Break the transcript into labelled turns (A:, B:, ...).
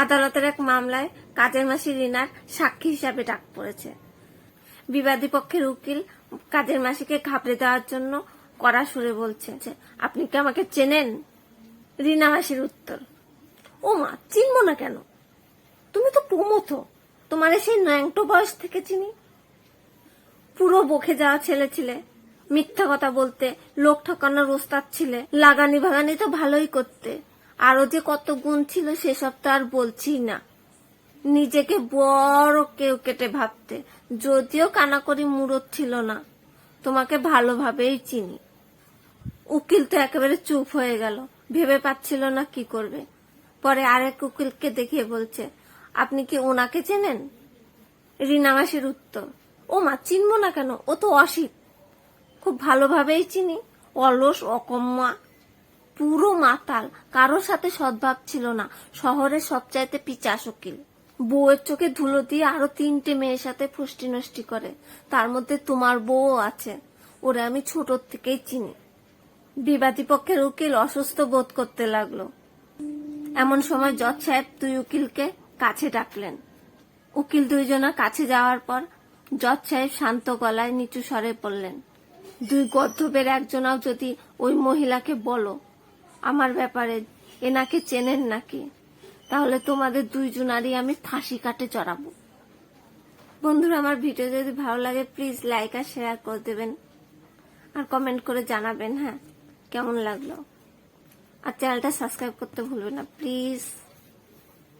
A: আদালতের এক মামলায় কাজের মাসি রিনার সাক্ষী হিসাবে ডাক পড়েছে। বিবাদী পক্ষের উকিল কাজের মাসিকে ঘাবড়ে দেওয়ার জন্য কড়া সুরে বলছে আপনি কি আমাকে চেনেন? রিনা মাসির উত্তর ও মা চিনব না কেন? তুমি তো প্রমথ। তোমার সেই ন্যাংটো বয়স থেকে চিনি? পুরো বকে যাওয়া ছেলে ছিলে, মিথ্যা কথা বলতে লোক ঠকানোর ওস্তাদ ছিলে, লাগানি ভাগানি তো ভালোই করতে। আরও যে কত গুণ ছিল সেসব তো আর বলছি না। নিজেকে বড় কেউ কেটে ভাবতে। যদিও কানাকড়ি মুরত ছিল না, তোমাকে ভালোভাবেই চিনি। উকিল তো একেবারে চুপ হয়ে গেল, ভেবে পাচ্ছিল না কি করবে। পরে আরেক উকিলকে দেখিয়ে বলছে, আপনি কি ওনাকে চেনেন? রিনা মাসির উত্তর, ও মা, চিনবো না কেন? ও তো অসিত খুব ভালোভাবেই চিনি, অলস, অকম্মা। পুরো মাতাল, কারোর সাথে সদ্ভাব ছিল না। শহরের সবচাইতে পিচা উকিল বউয়ের চোখে ধুলো দিয়ে আরও তিনটে মেয়ের সাথে ফুষ্টি নষ্টি করে। তার মধ্যে তোমার বউও আছে। ওরে আমি ছোট থেকেই চিনি। বিবাদী পক্ষের উকিল অসুস্থ বোধ করতে লাগল। এমন সময় জজ সাহেব দুই উকিলকে কাছে ডাকলেন। উকিল দুইজনা কাছে যাওয়ার পর জজ সাহেব শান্ত গলায় নিচু স্বরে বললেন, দুই গদ্ধবের একজনাও যদি ওই মহিলাকে বলো আমার ব্যাপারে এনাকে চেনেন নাকি? তাহলে তোমাদের দুইজনারই আমি ফাঁসি কাটে চড়াবো। বন্ধুরা, আমার ভিডিও যদি ভালো লাগে প্লিজ লাইক আর শেয়ার করে দেবেন। আর কমেন্ট করে জানাবেন হ্যাঁ? কেমন লাগল? আর চ্যানেলটা সাবস্ক্রাইব করতে ভুলবেন না প্লিজ